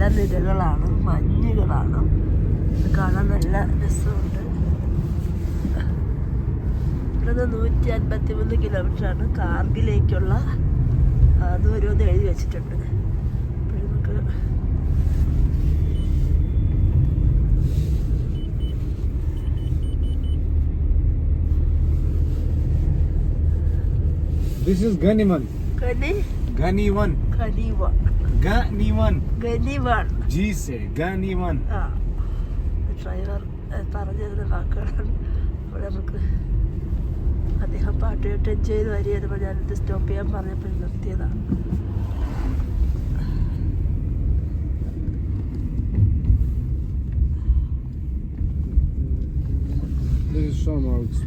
നല്ല നിരകളാണ് മഞ്ഞുകളാണ് കാണാൻ നല്ല രസമുണ്ട് ഇവിടുന്ന് നൂറ്റി അൻപത്തി മൂന്ന് കിലോമീറ്റർ ആണ് കാർഗിലേക്കുള്ള ദൂരം ഒന്ന് എഴുതി വെച്ചിട്ടുണ്ട് അപ്പോൾ നമുക്ക് This is Ghani one. Ghani one. Ganiman. ഗനിവാൺ G से Ganiman. ആ ഡ്രൈവർ പറഞ്ഞിരുന്ന വാക്കുകളാണ് അപ്പോൾ നമുക്ക് അദ്ദേഹം പാട്ട് കേട്ട് എൻജോയ് ചെയ്ത് വരികയായിരുന്നു ഞാനിത് സ്റ്റോപ്പ് ചെയ്യാൻ പറഞ്ഞപ്പോൾ നിർത്തിയതാണ് This is somehow it's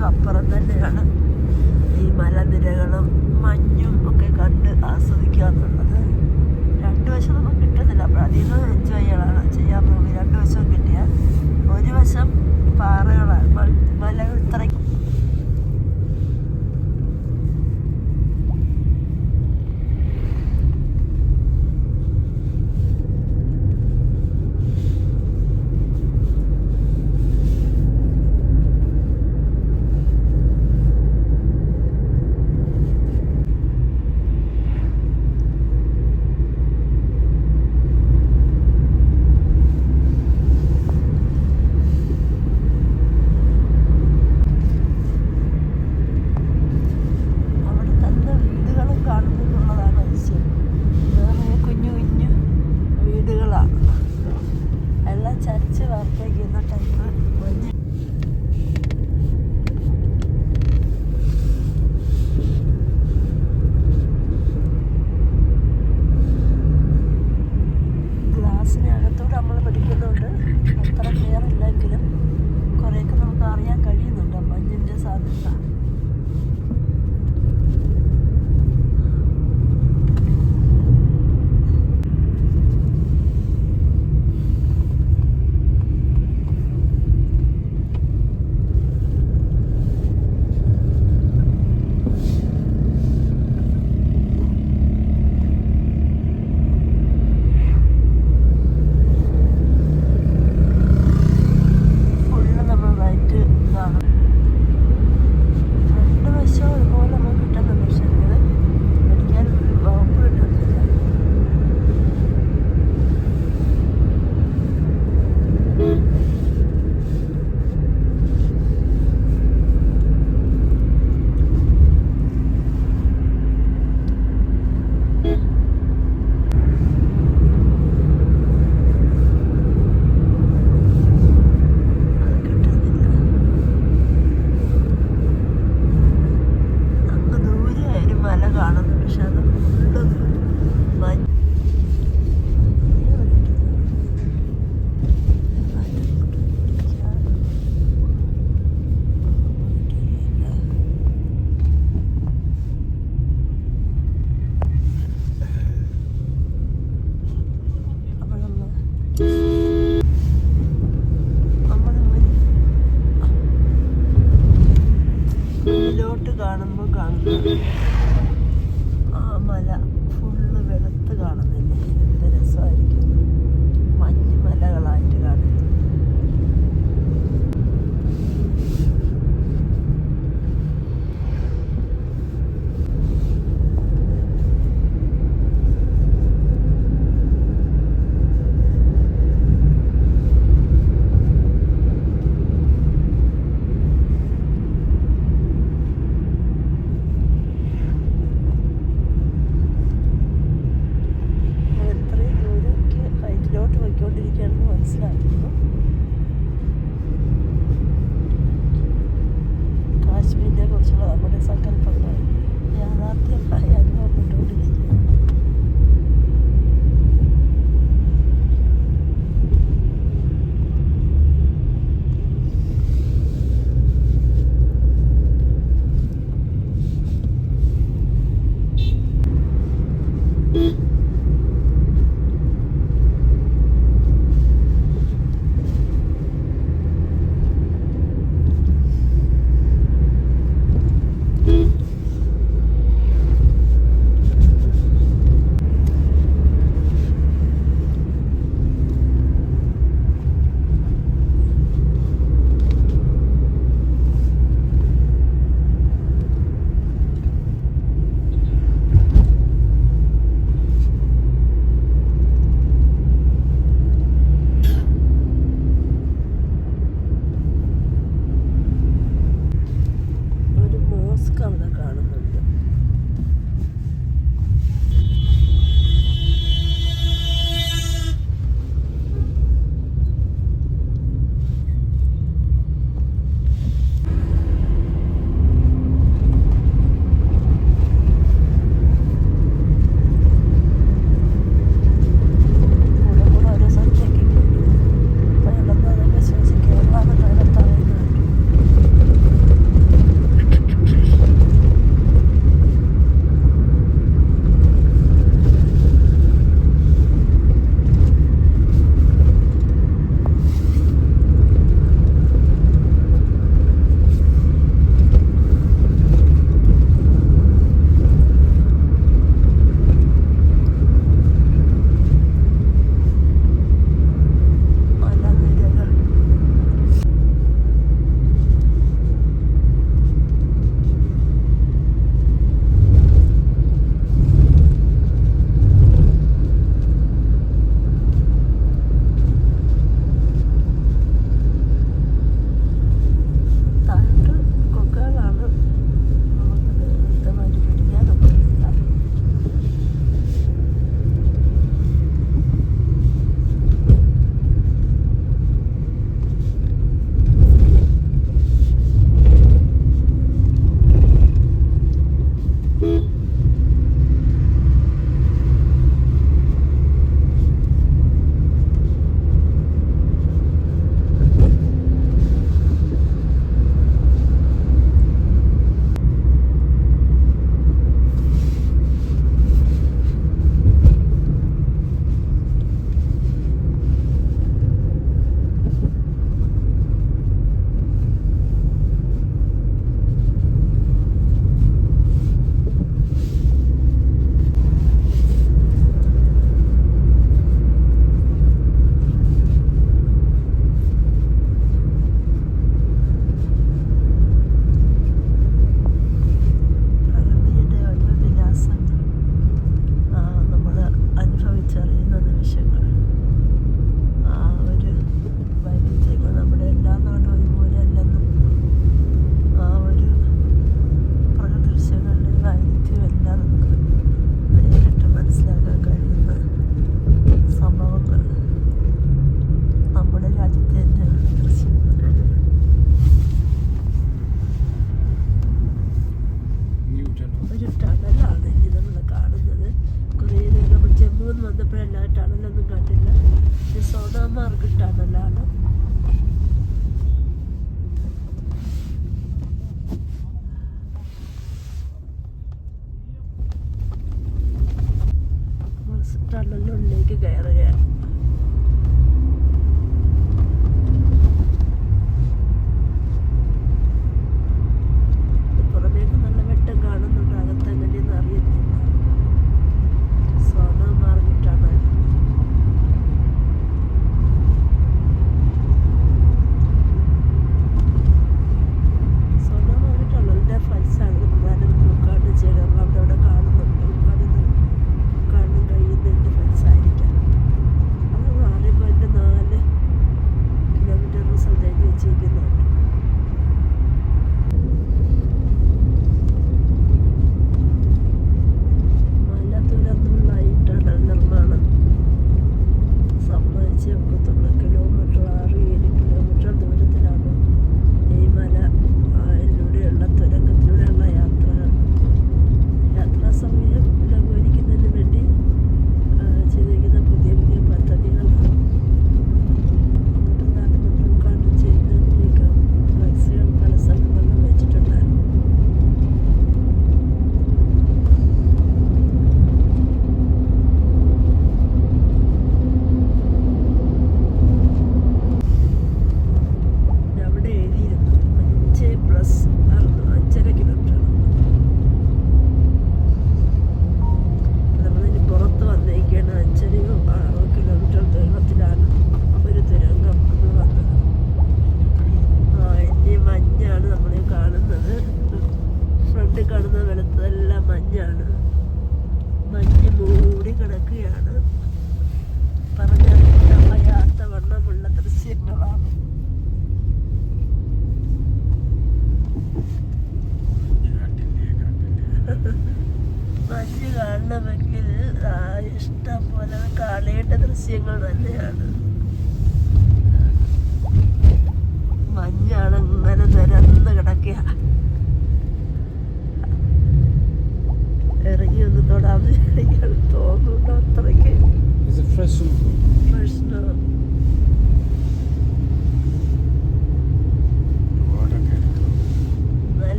നമുക്ക് അപ്പുറം തന്നെയാണ് ഈ മലനിരകളും മഞ്ഞും ഒക്കെ കണ്ട് ആസ്വദിക്കുക എന്നുള്ളത് രണ്ട് വശം നമുക്ക് കിട്ടുന്നില്ല അപ്പോൾ അതിൽ നിന്ന് എൻജോയ് ചെയ്യലാണ് ചെയ്യാൻ പോകുന്നത് രണ്ട് വശവും കിട്ടിയാൽ ഒരു വശം പാറകളാണ് മല ഇത്രയ്ക്ക്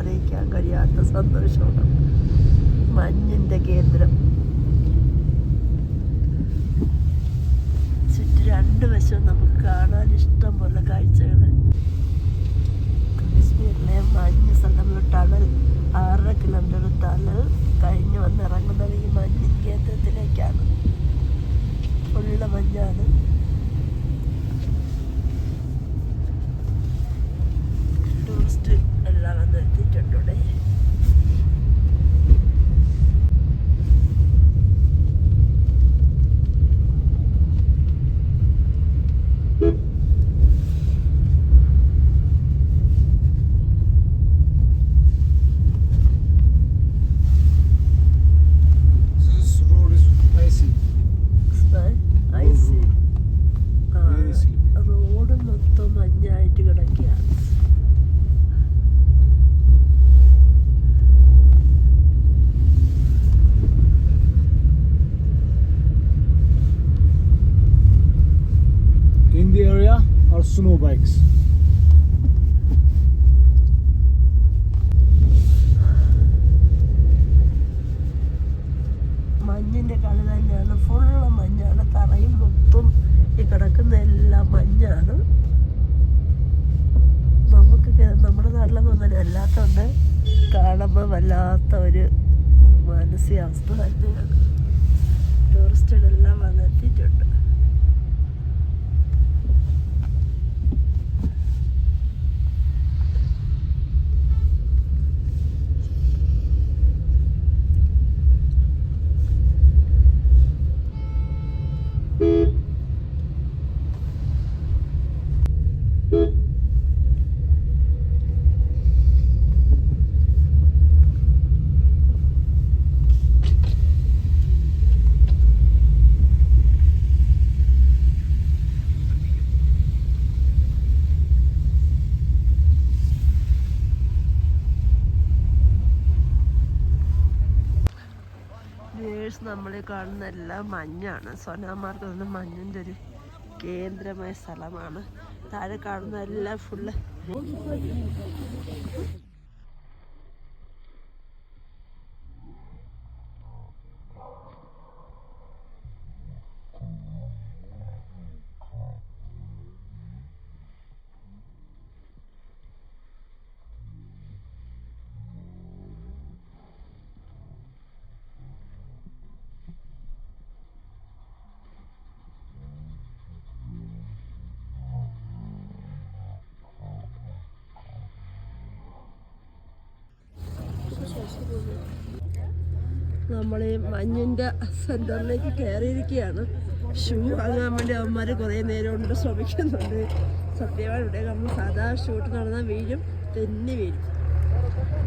അറിയിക്കാൻ കഴിയാത്ത സന്തോഷമാണ് മഞ്ഞിൻ്റെ കേന്ദ്രം ഇതല്ലാത്തതുകൊണ്ട് കാണുമ്പോൾ വല്ലാത്ത ഒരു മാനസികാവസ്ഥ തന്നെയാണ് ടൂറിസ്റ്റുകളെല്ലാം വന്നെത്തിയിട്ടുണ്ട് വ്യൂവേഴ്സ് നമ്മൾ കാണുന്ന എല്ലാം മഞ്ഞാണ് സോനാമാർഗ് എന്ന മഞ്ഞിൻ്റെ ഒരു കേന്ദ്രമായ സ്ഥലമാണ് താഴെ കാണുന്ന എല്ലാം ഫുള്ള് മഞ്ഞിൻ്റെ സെൻറ്ററിലേക്ക് കയറിയിരിക്കുകയാണ് ഷൂ വാങ്ങാൻ വേണ്ടി അവന്മാർ കുറേ നേരം കൊണ്ട് ശ്രമിക്കുന്നുണ്ട് സത്യമാണ് ഇവിടെ നമ്മൾ സാധാ ഷൂട്ട് നടന്നാൽ വീഴും തെന്നി വീഴും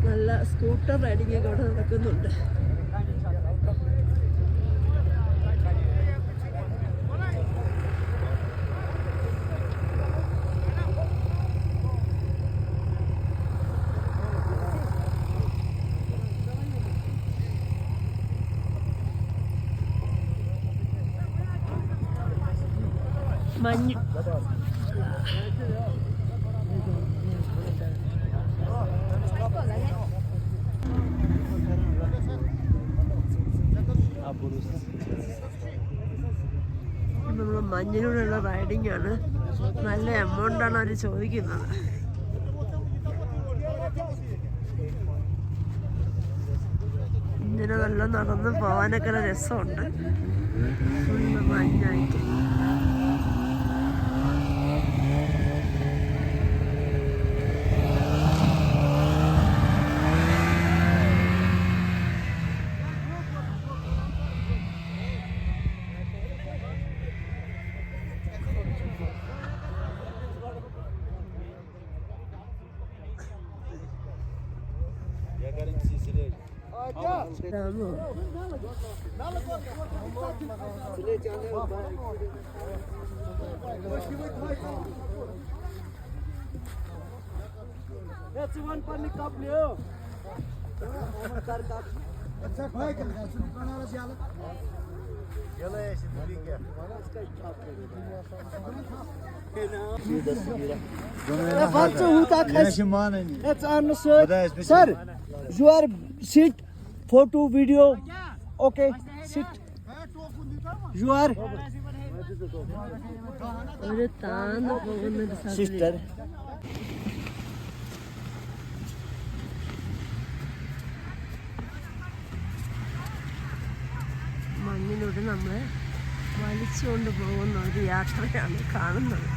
നല്ല സ്കൂട്ടർ റൈഡിങ്ങൊക്കെ അവിടെ നടക്കുന്നുണ്ട് മഞ്ഞ് നമ്മൾ റൈഡിംഗ് ആണ് നല്ല എമൗണ്ട് ആണ് അവര് ചോദിക്കുന്നത് ഇങ്ങനെ നല്ല നടന്ന് പോവാനൊക്കെ രസമുണ്ട് മഞ്ഞായിട്ട് selamı ol. Jetzt waren Panik kaplıyor. अच्छा काय केलं तुम्ही कोणाला आलं गेलं आहे शिंदे घ्या Yapalım, utak kaç. Yaşım var Sir, you are sit photo, video. Okay, sit. You are. Sister. മണ്ണിലൂടെ നമ്മൾ വലിച്ചുകൊണ്ട് പോകുന്ന ഒരു യാത്രയാണ് കാണുന്നത്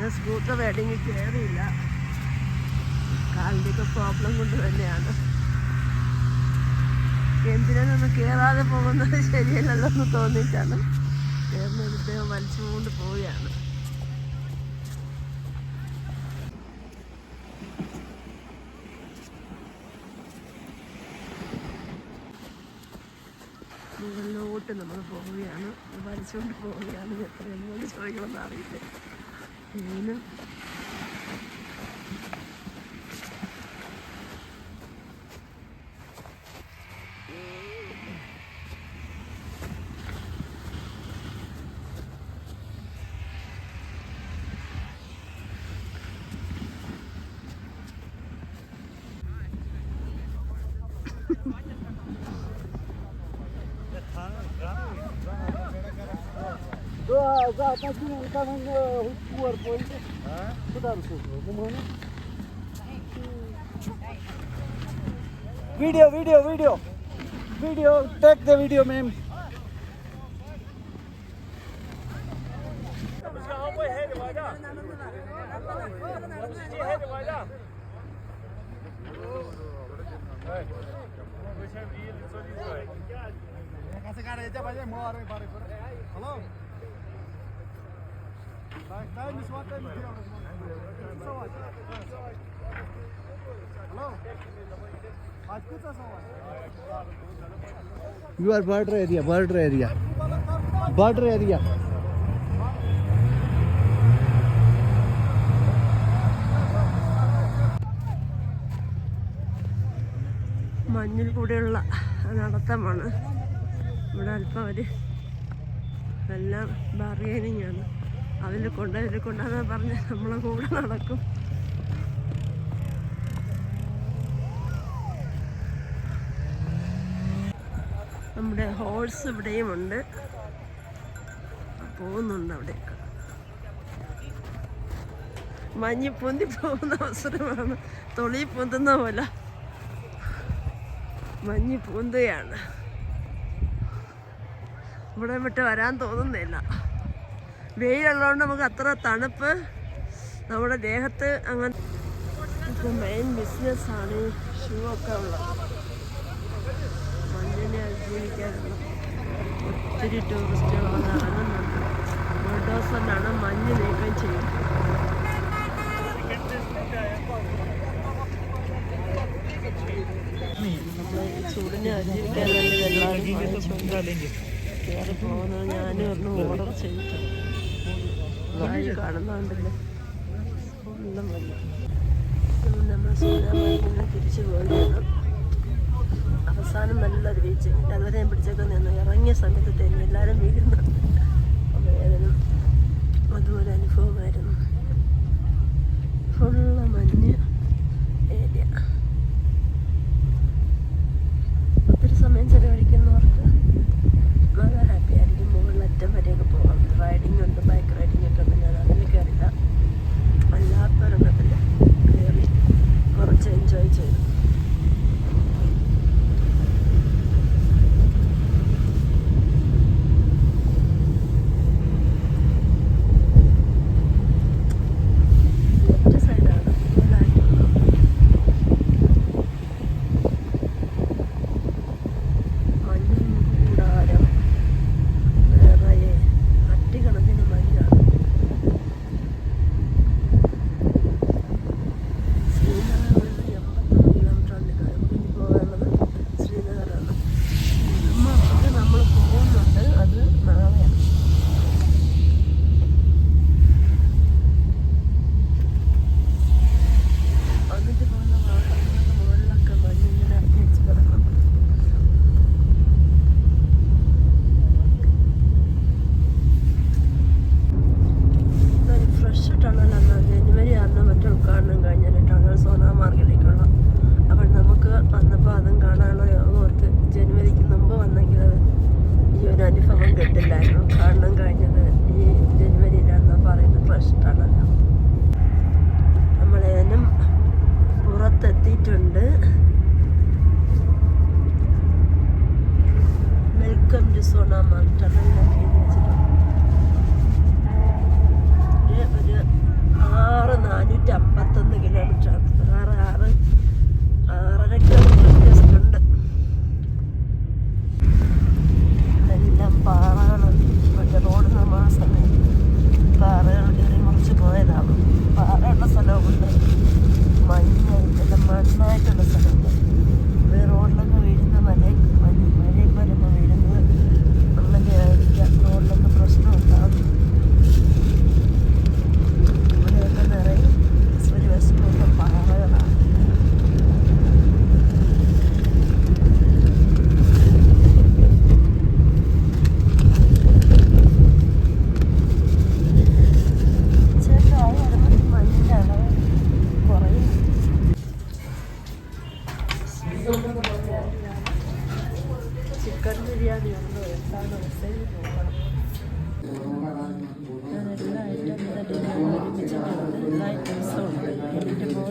ഞാൻ സ്കൂട്ടർ റൈഡിങ്ങിൽ കയറിയില്ല കാലിൻ്റെയൊക്കെ പ്രോബ്ലം കൊണ്ട് തന്നെയാണ് എന്തിനൊന്നും കയറാതെ പോകുന്നത് ശരിയല്ലല്ലോ എന്ന് തോന്നിയിട്ടാണ് കയറുന്നത് ഇദ്ദേഹം വലിച്ചുകൊണ്ട് പോവുകയാണ് മുകളിലോട്ട് നമ്മൾ പോവുകയാണ് വലിച്ചുകൊണ്ട് പോവുകയാണ് എത്ര എങ്ങോട്ട് ചോദിക്കണമെന്ന് അറിയില്ല മീനും Video, take the video, ma'am. You are border area, border area. Border area. മഞ്ഞിൽ കൂടെയുള്ള നടത്തമാണ് ഇവിടെ അല്പം അവർ എല്ലാം ബറിയനിങ്ങാണ് അതിൽ കൊണ്ട് കൊണ്ടാന്ന് പറഞ്ഞ് നമ്മളെ കൂടെ നടക്കും നമ്മുടെ ഹോൾസ് ഇവിടെയും ഉണ്ട് പോകുന്നുണ്ട് അവിടെയൊക്കെ മഞ്ഞ് പൊന്തി പോകുന്ന അവസരമാണ് തൊളി പൊന്തുന്ന പോലെ മഞ്ഞ് പൊന്തുകയാണ് ഇവിടെ വിട്ട് വരാൻ തോന്നുന്നില്ല വെയിലുള്ളതുകൊണ്ട് നമുക്ക് അത്ര തണുപ്പ് നമ്മുടെ ദേഹത്ത് അങ്ങനെ മെയിൻ ബിസിനസ്സാണ് ഷൂ ഒക്കെ ഉള്ളത് പരിഗണിക്കാതിരുന്നു ഒത്തിരി ടൂറിസ്റ്റുകൾ വന്ന് കാണുന്നുണ്ട് ബോട്ടോസ് കൊണ്ടാണ് മഞ്ഞ് നീക്കം ചെയ്യുന്നത് നമ്മൾ ചൂടിനെ അതിജീവിക്കാൻ വേണ്ടി വെള്ളം കയറി പോകുന്നത് ഞാനും ഒന്ന് ഓർഡർ ചെയ്തിട്ടുണ്ട് വാഴ കാണുന്നുണ്ടല്ലോ ഒന്നും വല്ല നമ്മൾ സൂര്യാമാരിനെ തിരിച്ചു പോയി അവസാനം നല്ലൊരു വീഴ്ച അതുവരെ ഞാൻ പിടിച്ചൊക്കെ നിന്ന് ഇറങ്ങിയ സമയത്ത് തന്നെ എല്ലാവരും വീഴുന്നു വേദന അതുപോലെ അനുഭവമായിരുന്നു ഫുള്ള് മഞ്ഞ് ഏരിയ ഒത്തിരി സമയം ചെലവ്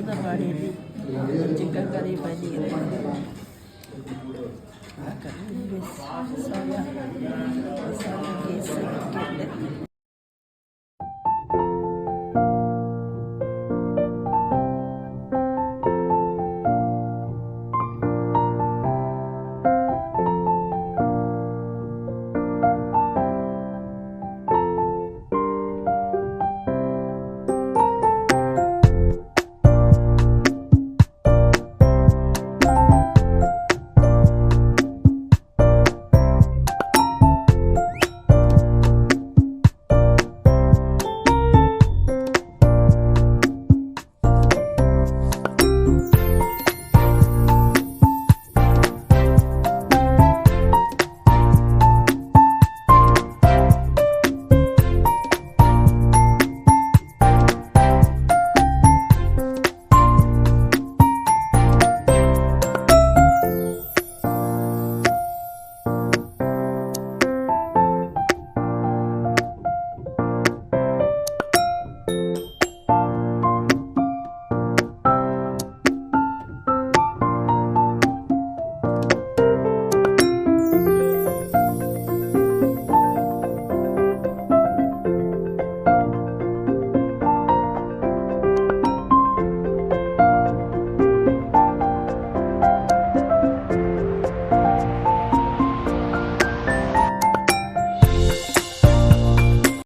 sudah hari ini jika kali bani Agak ini besar saya besar lagi sedikit lagi.